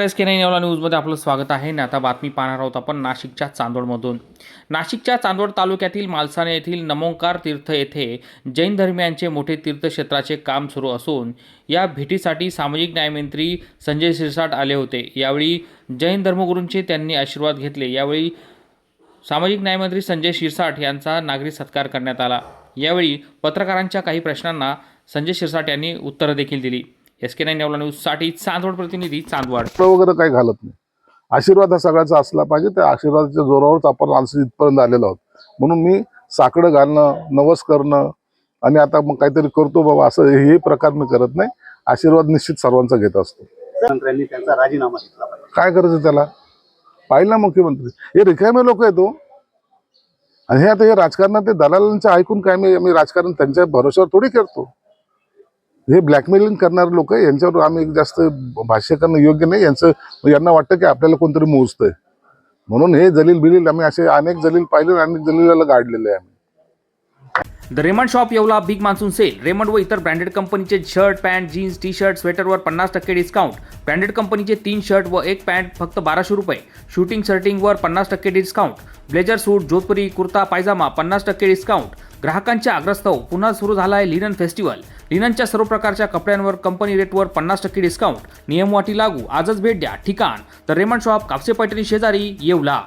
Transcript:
S K nine Yeola न्यूजमध्ये आपलं स्वागत आहे. ना आता बातमी पाहणार आहोत आपण नाशिकच्या चांदोडमधून. नाशिकच्या चांदोड तालुक्यातील मालसाने येथील नमोंकार तीर्थ येथे जैन धर्मियांचे मोठे तीर्थक्षेत्राचे काम सुरू असून या भेटीसाठी सामाजिक न्यायमंत्री संजय शिरसाट आले होते. यावेळी जैन धर्मगुरूंचे त्यांनी आशीर्वाद घेतले. यावेळी सामाजिक न्यायमंत्री संजय शिरसाट यांचा नागरी सत्कार करण्यात आला. यावेळी पत्रकारांच्या काही प्रश्नांना संजय शिरसाट यांनी उत्तरं देखील दिली. एस के नाईन येवला न्यूजसाठी चांदवड प्रतिनिधी चांदवड. वगैरे काही घालत नाही. आशीर्वाद हा सगळ्याचा असला पाहिजे. त्या आशीर्वादाच्या जोरावरच आपण माणसं इथपर्यंत आलेलो आहोत. म्हणून मी साकडं घालणं नवस करणं आणि आता मग काहीतरी करतो बाबा असं हे प्रकार मी करत नाही. आशीर्वाद निश्चित सर्वांचा घेत असतो. त्यांचा राजीनामा काय करायचं त्याला? पाहिलं ना मुख्यमंत्री. हे रिकामे लोक आहेत हो. आणि हे आता हे राजकारणात ते दलालांचं ऐकून काय मी मी राजकारण त्यांच्या भरोश्यावर थोडी करतो. हे ब्लॅकमेलिंग करणारे लोक यांच्यावर आम्ही जास्त भाष्य करणं योग्य नाही. यांचं म्हणजे यांना वाटतं की आपल्याला कोणतरी मोजतंय. म्हणून हे जलील बिलील आम्ही असे अनेक जलील पाहिले आणि अनेक जलीलाला गाडलेले आहे आम्ही. The Raymond shop Yeola big monsoon sale Raymond व इतर ब्रँडेड कंपनीचे shirt pant jeans T shirt स्वेटरवर पन्नास टक्के डिस्काउंट ब्रँडेड कंपनीचे तीन शर्ट व एक पॅन्ट फक्त बाराशे रुपये. शूटिंग शर्टिंगवर पन्नास टक्के discount blazer suit Jodhpuri kurta pyjama पन्नास टक्के डिस्काउंट ग्राहकांच्या आग्रस्तव पुन्हा सुरू झाला आहे लिनन फेस्टिवल. लिननच्या सर्व प्रकारच्या कपड्यांवर कंपनी रेटवर पन्नास टक्के डिस्काउंट नियमवाटी लागू. आजच भेट द्या. ठिकाण. तर रेमंड शॉप कापसे पैठणी शेजारी येवला.